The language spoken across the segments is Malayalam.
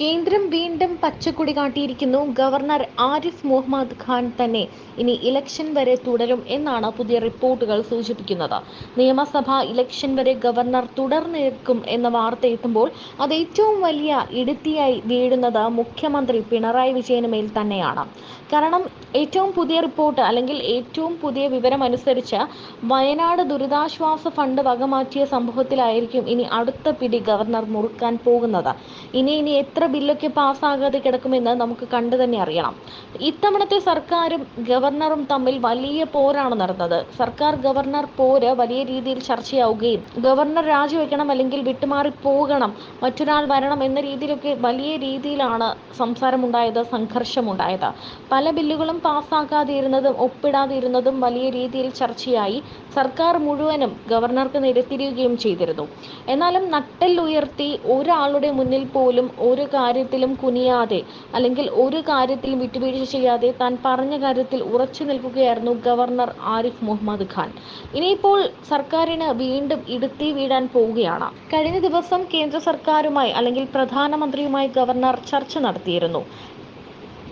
കേന്ദ്രം വീണ്ടും പച്ചക്കൊടി കാട്ടിയിരിക്കുന്നു. ഗവർണർ ആരിഫ് മുഹമ്മദ് ഖാൻ തന്നെ ഇനി ഇലക്ഷൻ വരെ തുടരും എന്നാണ് പുതിയ റിപ്പോർട്ടുകൾ സൂചിപ്പിക്കുന്നത്. നിയമസഭാ ഇലക്ഷൻ വരെ ഗവർണർ തുടർന്നേക്കും എന്ന വാർത്ത എത്തുമ്പോൾ അത് ഏറ്റവും വലിയ ഇടുത്തിയായി വീഴുന്നത് മുഖ്യമന്ത്രി പിണറായി വിജയന് മേൽ തന്നെയാണ്. കാരണം ഏറ്റവും പുതിയ റിപ്പോർട്ട് അല്ലെങ്കിൽ ഏറ്റവും പുതിയ വിവരം അനുസരിച്ച് വയനാട് ദുരിതാശ്വാസ ഫണ്ട് വകമാറ്റിയ സംഭവത്തിലായിരിക്കും ഇനി അടുത്ത പിടി ഗവർണർ മുറുക്കാൻ പോകുന്നത്. ഇനി ഇനി എത്ര ബില്ലൊക്കെ പാസ്സാകാതെ കിടക്കുമെന്ന് നമുക്ക് കണ്ടു തന്നെ അറിയണം. ഇത്തവണത്തെ സർക്കാരും ഗവർണറും തമ്മിൽ വലിയ പോരാണ് നടന്നത്. സർക്കാർ ഗവർണർ പോര് വലിയ രീതിയിൽ ചർച്ചയാവുകയും ഗവർണർ രാജിവെക്കണം അല്ലെങ്കിൽ വിട്ടുമാറി പോകണം മറ്റൊരാൾ വരണം എന്ന രീതിയിലൊക്കെ വലിയ രീതിയിലാണ് സംസാരമുണ്ടായത് സംഘർഷമുണ്ടായത്. പല ബില്ലുകളും പാസ്സാക്കാതെ ഇരുന്നതും ഒപ്പിടാതെ ഇരുന്നതും വലിയ രീതിയിൽ ചർച്ചയായി. സർക്കാർ മുഴുവനും ഗവർണർക്ക് നിരത്തിരിയുകയും ചെയ്തിരുന്നു. എന്നാലും നട്ടെല്ലുയർത്തി ഒരാളുടെ മുന്നിൽ പോലും ഒരു കാര്യത്തിലും കുനിയാതെ അല്ലെങ്കിൽ ഒരു കാര്യത്തിലും വിട്ടുവീഴ്ച ചെയ്യാതെ താൻ പറഞ്ഞ കാര്യത്തിൽ ഉറച്ചു നിൽക്കുകയായിരുന്നു ഗവർണർ ആരിഫ് മുഹമ്മദ് ഖാൻ. ഇനിയിപ്പോൾ സർക്കാരിന് വീണ്ടും ഇടുത്തി വീഴാൻ പോവുകയാണ്. കഴിഞ്ഞ ദിവസം കേന്ദ്ര സർക്കാരുമായി അല്ലെങ്കിൽ പ്രധാനമന്ത്രിയുമായി ഗവർണർ ചർച്ച നടത്തിയിരുന്നു.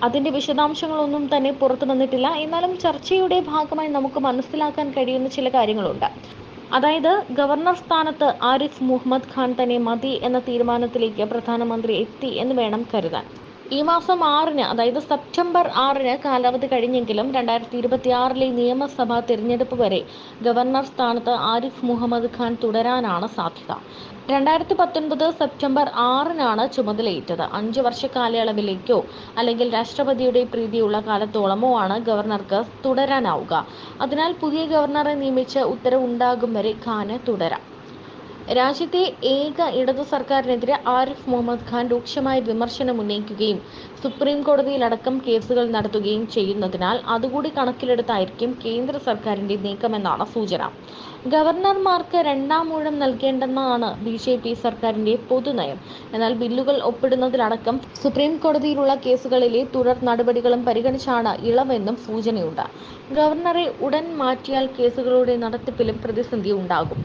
അതിന്റെ വിശദാംശങ്ങളൊന്നും തന്നെ പുറത്തു വന്നിട്ടില്ല. എന്നാലും ചർച്ചയുടെ ഭാഗമായി നമുക്ക് മനസ്സിലാക്കാൻ കഴിയുന്ന ചില കാര്യങ്ങളുണ്ട്. അതായത് ഗവർണർ സ്ഥാനത്ത് ആരിഫ് മുഹമ്മദ് ഖാൻ തന്നെ മതി എന്ന തീരുമാനത്തിലേക്ക് പ്രധാനമന്ത്രി എത്തി എന്ന് വേണം കരുതാൻ. ഈ മാസം ആറിന് അതായത് സെപ്റ്റംബർ ആറിന് കാലാവധി കഴിഞ്ഞെങ്കിലും രണ്ടായിരത്തി ഇരുപത്തി ആറിലെ നിയമസഭാ തിരഞ്ഞെടുപ്പ് വരെ ഗവർണർ സ്ഥാനത്ത് ആരിഫ് മുഹമ്മദ് ഖാൻ തുടരാനാണ് സാധ്യത. രണ്ടായിരത്തി പത്തൊൻപത് സെപ്റ്റംബർ ആറിനാണ് ചുമതലയേറ്റത്. അഞ്ച് വർഷ കാലയളവിലേക്കോ അല്ലെങ്കിൽ രാഷ്ട്രപതിയുടെ പ്രീതിയുള്ള കാലത്തോളമോ ആണ് ഗവർണർക്ക് തുടരാനാവുക. അതിനാൽ പുതിയ ഗവർണറെ നിയമിച്ച് ഉത്തരവുണ്ടാകും വരെ ഖാന് തുടരാം. രാജ്യത്തെ ഏക ഇടതു സർക്കാരിനെതിരെ ആരിഫ് മുഹമ്മദ് ഖാൻ രൂക്ഷമായ വിമർശനം ഉന്നയിക്കുകയും സുപ്രീം കോടതിയിലടക്കം കേസുകൾ നടത്തുകയും ചെയ്യുന്നതിനാൽ അതുകൂടി കണക്കിലെടുത്തായിരിക്കും കേന്ദ്ര സർക്കാരിന്റെ നീക്കമെന്നാണ് സൂചന. ഗവർണർമാർക്ക് രണ്ടാം ഊഴം നൽകേണ്ടെന്നാണ് ബി ജെ പി സർക്കാരിന്റെ പൊതുനയം. എന്നാൽ ബില്ലുകൾ ഒപ്പിടുന്നതിലടക്കം സുപ്രീം കോടതിയിലുള്ള കേസുകളിലെ തുടർ നടപടികളും പരിഗണിച്ചാണ് ഇളവെന്നും സൂചനയുണ്ട്. ഗവർണറെ ഉടൻ മാറ്റിയാൽ കേസുകളുടെ നടത്തിപ്പിലും പ്രതിസന്ധി ഉണ്ടാകും.